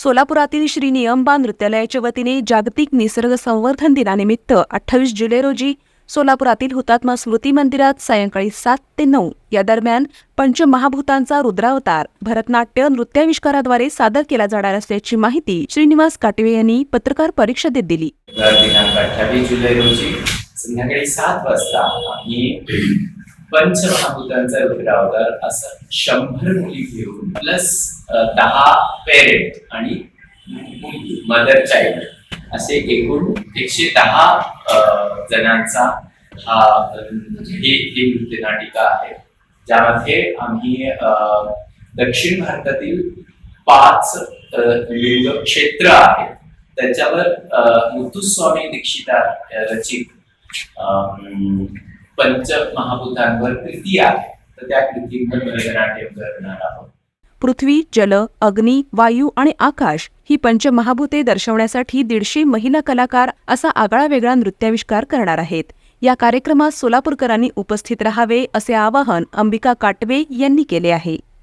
सोलापुरातील श्री नियंबा नृत्यालयाच्या वतीने जागतिक निसर्ग संवर्धन दिनानिमित्त अठ्ठावीस जुलै रोजी सोलापुरातील हुतात्मा स्मृती मंदिरात सायंकाळी सात ते नऊ या दरम्यान पंचमहाभूतांचा रुद्रावतार भरतनाट्य नृत्याविष्काराद्वारे सादर केला जाणार असल्याची माहिती श्रीनिवास काटवे यांनी पत्रकार परिषदेत दिली. दिनांक अठ्ठावीस जुलै रोजी संध्याकाळी सात वाजता आम्ही पंचमहाभूतांचा रुद्रावतार असं शंभर मुली घेऊन प्लस दहा पेरेंट आणि मदर चाइल्ड असे एकूण एकशे दहा जणांचा हा ही ही नृत्यनाटिका आहे. ज्यामध्ये आम्ही दक्षिण भारतातील पाच लिंग क्षेत्र आहेत. त्याच्यावर मुथुस्वामी दीक्षिता रचित पंच महाभूतांवर कृती आहे. तर त्या कृतींवर भरतनाट्यम करणार आहोत. पृथ्वी जल अग्नी वायू आणि आकाश ही पंचमहाभूते दर्शवण्यासाठी दीडशे महिला कलाकार असा आगळा वेगळा नृत्याविष्कार करणार आहेत. या कार्यक्रमात सोलापूरकरांनी उपस्थित राहावे असे आवाहन अंबिका काटवे यांनी केले आहे.